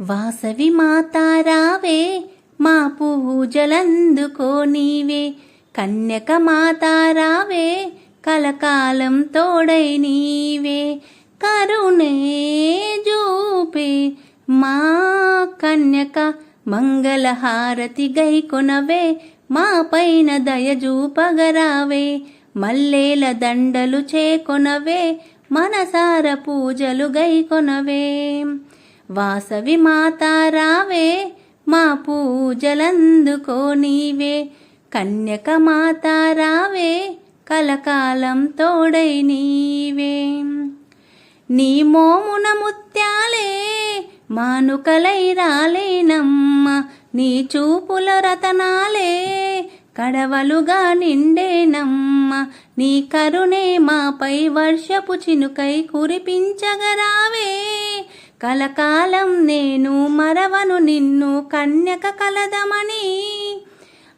వాసవి మాతారావే మా పూజలందుకో నీవే. కన్యక మాతారావే కలకాలం తోడై నీవే. కరుణే జూపే మా కన్యక మంగళహారతి గైకొనవే మా పైన దయజూపగరావే మల్లేల దండలు చేకొనవే. మనసార పూజలు గైకొనవే వాసవి మాతారావే మా పూజలందుకో నీవే. కన్యక మాతారావే కలకాలం తోడై నీవే. నీ మోమున ముత్యాలే మానుకలై రాలేనమ్మ. నీ చూపుల రతనాలే కడవలుగా నిండేనమ్మ. నీ కరుణే మాపై వర్షపు చినుకై కురిపించగరావే. కలకాలం నేను మరవను నిన్ను కన్యక కలదమని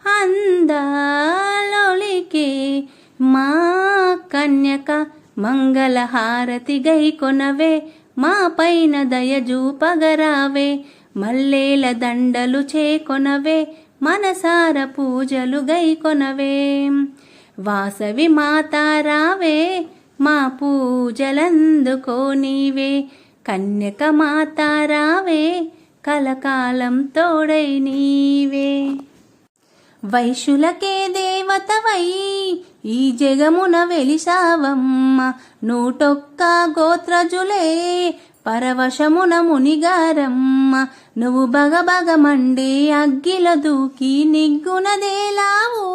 అందాలొలికే మా కన్యక మంగళహారతి గైకొనవే మా పైన దయజూపగరావే మల్లేల దండలు చేకొనవే మనసార పూజలు గై కొనవే. వాసవి మాతారావే మా పూజలందుకో నీవే కన్యక మాతారావే కలకాలం తోడై నీవే. వైశులకే దేవతవై ఈ జగమున వెలిసావమ్మ నూటొక్క గోత్రజులే పరవశమున మునిగారమ్మ. నువ్వు బగబగమండే అగ్గిల దూకి నిగ్గునదేలావు.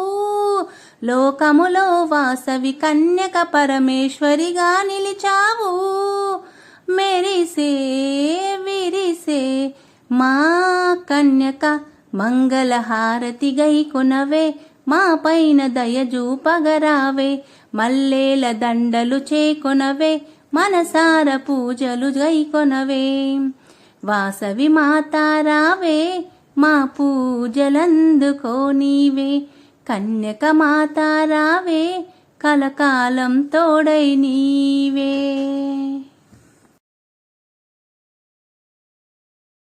లోకములో వాసవి కన్యక పరమేశ్వరిగా నిలిచావు. మెరిసే విరిసే మా కన్యక మంగళహారతి గైకొనవే మా పైన దయజూపగరావే మల్లేల దండలు చేకొనవే మనసార పూజలు గైకొనవే వాసవి మాతారావే మా పూజలందుకో నీవే కన్యక మాతారావే కలకాలం తోడై నీవే